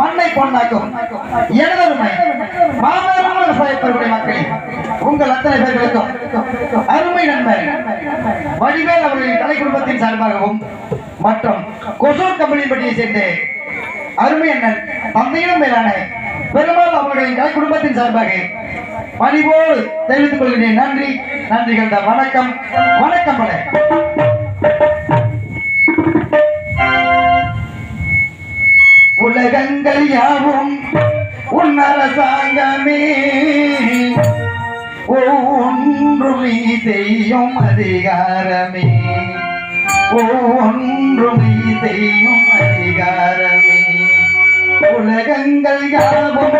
மண்ணை பொண்ணாக்கும் எனதருமை மாபெரும் விவசாயப்பருடைய மக்களே உங்கள் அத்தனை பேர்களுக்கும் அருமை நண்பர் வடிவேல் அவர்களின் கலை குடும்பத்தின் சார்பாகவும் மற்றும் கொசூர் கம்பெனிப்பட்டியை சேர்ந்து அருமை அண்ணன் தந்தையிடம் மேலான பெருமாள் அவர்களின் கலை குடும்பத்தின் சார்பாக பணிபோல் தெரிவித்துக் கொள்கிறேன். நன்றி நன்றி கண்ட வணக்கம் வணக்கம். செய்யும் அதிகாரமே. ஒன்றும் செய்யும் அதிகாரமே. உலகங்கள் யாவும்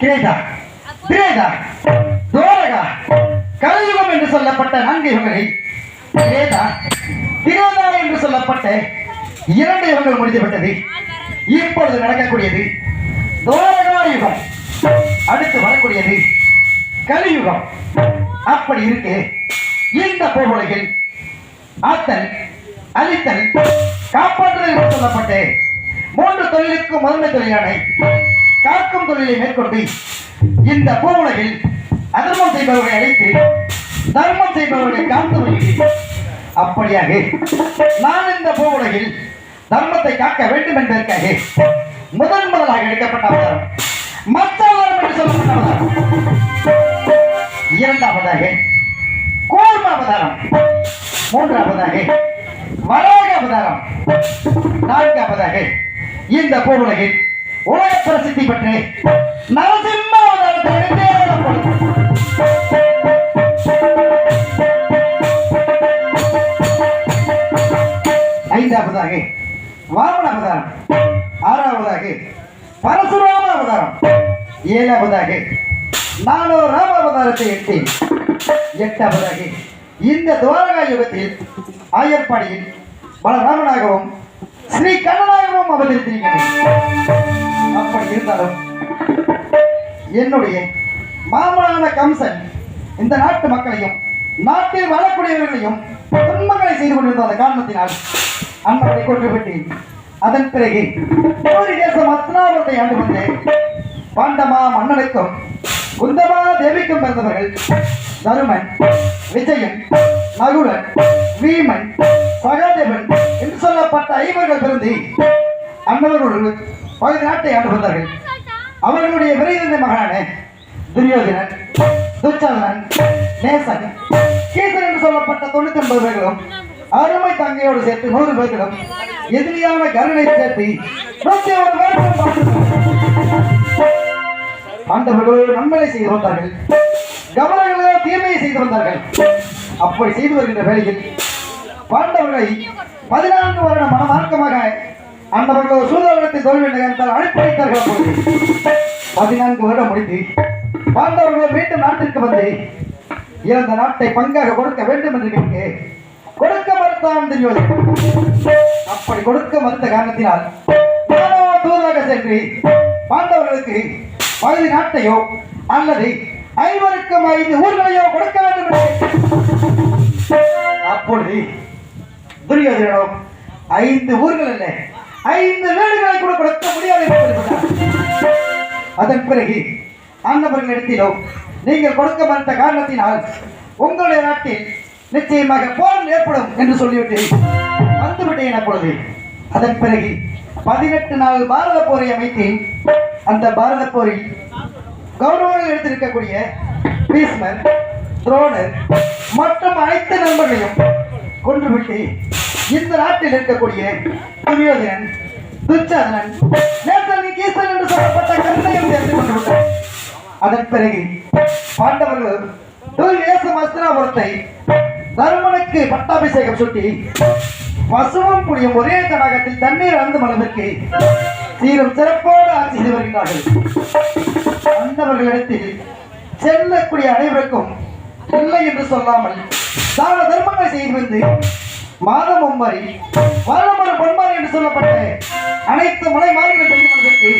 கிரேதா திரேதா தோரகா கலியுகம் என்று சொல்லப்பட்ட நான்கு யுகங்களை கிரேதா திரேதா என்று சொல்லப்பட்ட இரண்டு யுகங்கள் முடிந்துவிட்டது. இப்பொழுது நடக்கக்கூடியது தோரகா யுகம். அடுத்து வரக்கூடியது கலியுகம். அப்படி இருக்கு. இந்த போர்வுலகில் ஆத்தல் அழித்தல் காப்பாற்றுதல் என்று சொல்லப்பட்டு மூன்று தொழிலுக்கு முதன்மை தொழிலான காக்கும் தொழிலை மேற்கொண்டு இந்த பூவுலகில் அதர்மம் செய்பவர்களை அழைத்து தர்மம் செய்பவர்களை காத்து வருகிறேன். அப்படியாக நான் இந்த பூவுலகில் தர்மத்தை காக்க வேண்டும் என்பதற்காக முதன் முதலாக எடுக்கப்பட்ட அவதாரம் மற்ற அவதாரம் என்று சொல்லப்பட்ட அவதாரம். இரண்டாவதாக கூர்ம அவதாரம். மூன்றாவதாக வராக அவதாரம். நான்காவதாக இந்த பூவுலகில் உலக பிரசித்தி பெற்று நரசிம்ம அவதாரத்தை ஐந்தாவதாக வாமன அவதாரம் ஆறாவதாக பரசுராம அவதாரம் ஏழாவதாக நானோ ராம அவதாரத்தை எட்டேன் எட்டாவதாக இந்த துவாரகா யுகத்தில் ஆயர்பாடியில் பலராமனாகவும் ஸ்ரீ கண்ணனாகவும் அவதரித்திருக்கிறேன் அப்படி இருந்தாலும் என்னுடைய மாமனான கம்சன் இந்த நாட்டு மக்களையும் நாட்டில் வாழக்கூடியவர்களையும் துன்பங்களை செய்து கொண்டிருந்த அந்த காரணத்தினால் அண்ணனை கொன்றுவிட்டேன். அதன் பிறகு ஒரு தேசம் அத்னாவத்தை ஆண்டு வந்து பாண்டமா மன்னனுக்கும் குந்தமா தேவிக்கும் பிறந்தவர்கள் தருமன் விஜயன் நகுலன் வீமன் சகாதேவன் என்று சொல்லப்பட்ட ஐவர்கள் பிறந்து அன்னவர்களுடன் நாட்டை ஆண்டு வந்தார்கள். அவர்களுடைய விரைந்த மகனான துரியோதனன் துச்சாதனன் நேசன் கீசன் என்று சொல்லப்பட்ட தொண்ணூத்தி ஒன்பது பேர்களும் அருமை தங்கையோடு சேர்த்து நூறு பேர்களும் எதிரியான கருணை சேர்த்து நூத்தி ஒரு பேர்களும் ஆண்டவர்களோ நன்மையை செய்து வந்தார்கள். கவனங்களோ தீமையை செய்து வந்தார்கள். அப்படி செய்து வருகின்ற வேளையில் பாண்டவர்களை பதினான்கு வருட மனமார்க்கமாக அந்த சூதாவளத்தை தோல்வி நிகழ்ந்தால் அனுப்பி வைத்தார்கள் பதினான்கு வருடம் முடிந்து பாண்டவர்களோ மீண்டும் நாட்டிற்கு வந்து இறந்த நாட்டை பங்காக கொடுக்க வேண்டும் என்று கேட்டு கொடுக்க மறுத்தான் துரியோதனன் அப்படி கொடுக்க மறுத்த காரணத்தினால் நானோ தூதாக சென்று பாண்டவர்களுக்கு பகுதி நாட்டையோ அல்லது ஐவருக்கும் ஐந்து ஊர்களையோ கொடுக்க வேண்டும் அப்பொழுது துரியோதனோ ஐந்து ஊர்கள் இல்லை ஐந்து வேடுகளை கூட கொடுக்க முடியாது அதன் பிறகு ஆண்டவர்களிடத்திலோ நீங்கள் கொடுக்க மறுத்த காரணத்தினால் உங்களுடைய நாட்டில் நிச்சயமாக போர் ஏற்படும் என்று சொல்லிவிட்டு வந்துவிட்டேன் அப்பொழுது. அதன் பிறகு பதினெட்டு நாள் பாரத போரை அமைத்து அந்த பாரத போரில் கௌரவங்கள் எடுத்திருக்கக்கூடிய பீஸ்மர் துரோணர் மற்றும் அனைத்து நண்பர்களையும் கொன்றுவிட்டு இந்த நாட்டில் இருக்கக்கூடிய துரியோதனன் துச்சாதனன் நேசன் கீசன் என்று சொல்லப்பட்ட கருணையும் சேர்த்து கொண்டு அதன் பிறகு பாண்டவர்கள் துர்வேசம் தருமனுக்கு பட்டாபிஷேகம் சுட்டி பசுவம் புரியும் ஒரே தடாகத்தில் தண்ணீர் அருந்தும் அளவிற்கு சீரும் சிறப்போடு ஆட்சி செய்து வருகிறார்கள் அந்தவர்களிடத்தில் செல்லக்கூடிய அனைவருக்கும் இல்லை என்று சொல்லாமல் தான தர்மங்களை செய்து வந்து மாதம் ஒம்மரி வருடமொரு பொன்மாரி என்று சொல்லப்பட்ட அனைத்து மலை மாறிகள் பெய்வதற்கு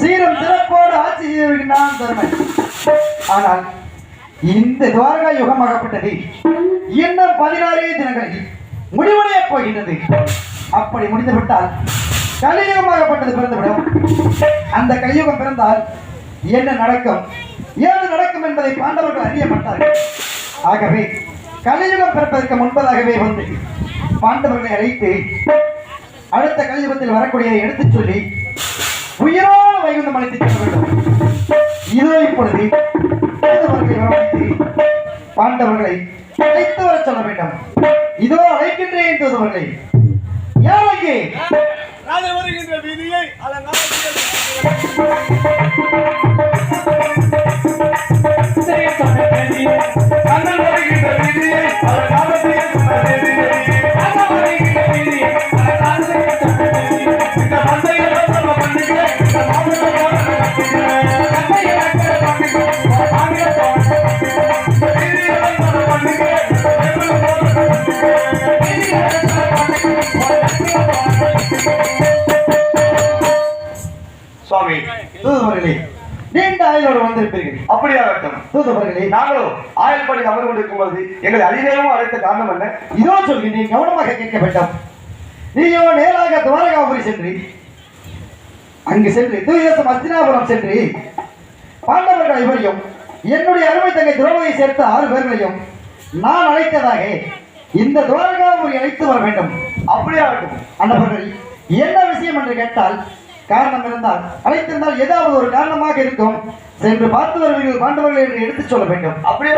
சீரம் சிறப்போடு ஆட்சி செய்து வருகின்றான் தர்மன் ஆனால் இந்த துவாரகா யுகமாகப்பட்டது இன்னும் பதினாறே தினங்களில் முடிவடைய போகின்றது. அப்படி முடிந்துவிட்டால் கலியுகமாகப்பட்டது பிறந்துவிடும். அந்த கலியுகம் பிறந்தால் என்ன நடக்கும்? ஏது நடக்கும் என்பதை பாண்டவர்கள் அறியப்பட்டார்கள். ஆகவே கலியுகம் பிறப்பதற்கு முன்பதாகவே வந்து பாண்டவர்களை அழைத்து அடுத்த கலியுகத்தில் வரக்கூடிய எடுத்துச் சொல்லி உயிரோடு வைகுந்தம் அழைத்துச் செல்ல வேண்டும். இதோ இப்பொழுது வரவழைத்து பாண்டவர்களை அழைத்து வர சொல்ல வேண்டும். இதோ அழைக்கின்றேன் தூதுவர்களை யார் அங்கே? ராஜன் வருகின்ற வீதியை அலங்கார அப்படியாகட்டும். தூதுவர்களே நாங்களோ ஆயல் படி அமர்ந்து கொண்டிருக்கும் எங்களை அதிவேகமும் அழைத்த காரணம் என்ன? இதோ சொல்கின்றேன் கவனமாக கேட்க வேண்டும். நீயோ நேராக துவாரகாபுரி சென்று அங்கு சென்று தூயதேசம் அஸ்தினாபுரம் சென்று பாண்டவர்கள் ஐவரையும் என்னுடைய அருமை தங்கை துரோபதியை சேர்த்த ஆறு பேர்களையும் நான் அழைத்ததாக இந்த துவாரகாபுரி அழைத்து வர வேண்டும். அப்படியாகட்டும். அன்னவர்கள் என்ன விஷயம் என்று கேட்டால் காரணம் இருந்தால் அழைத்திருந்தால் ஏதாவது ஒரு காரணமாக இருக்கும். சென்று பார்த்து வருவீர்கள் பாண்டவர்கள் என்று எடுத்துச் சொல்ல வேண்டும். அப்படியே.